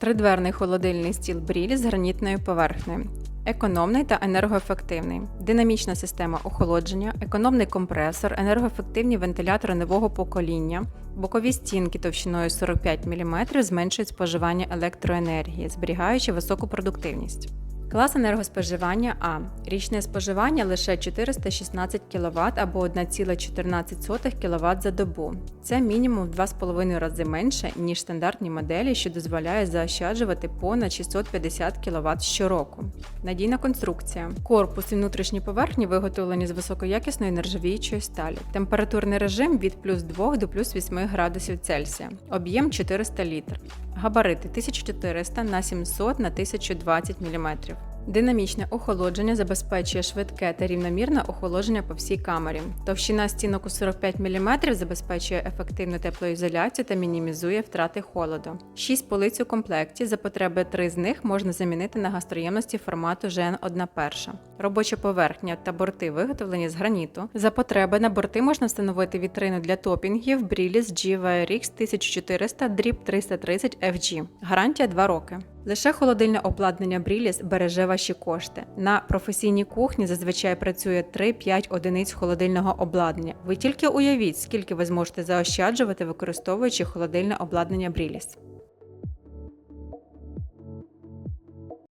Тридверний холодильний стіл Брілі з гранітною поверхнею. Економний та енергоефективний, динамічна система охолодження, економний компресор, енергоефективні вентилятори нового покоління, бокові стінки товщиною 45 мм зменшують споживання електроенергії, зберігаючи високу продуктивність. Клас енергоспоживання А. Річне споживання лише 416 кВт або 1,14 кВт за добу. Це мінімум в 2,5 рази менше, ніж стандартні моделі, що дозволяє заощаджувати понад 650 кВт щороку. Надійна конструкція. Корпус і внутрішні поверхні виготовлені з високоякісної нержавіючої сталі. Температурний режим від плюс 2 до плюс 8 градусів Цельсія. Об'єм 400 літр. Габарити 1400 на 700 на 1020 мм. Динамічне охолодження забезпечує швидке та рівномірне охолодження по всій камері. Товщина стінок у 45 мм забезпечує ефективну теплоізоляцію та мінімізує втрати холоду. 6 полиць у комплекті. За потреби 3 з них можна замінити на гастроємності формату GN 1 перша. Робоча поверхня та борти виготовлені з граніту. За потреби на борти можна встановити вітрину для топінгів Brillis GVRX 1400 дріб 330 FG. Гарантія 2 роки. Лише холодильне обладнання Бріліс береже ваші кошти. На професійній кухні зазвичай працює 3-5 одиниць холодильного обладнання. Ви тільки уявіть, скільки ви зможете заощаджувати, використовуючи холодильне обладнання Brillis.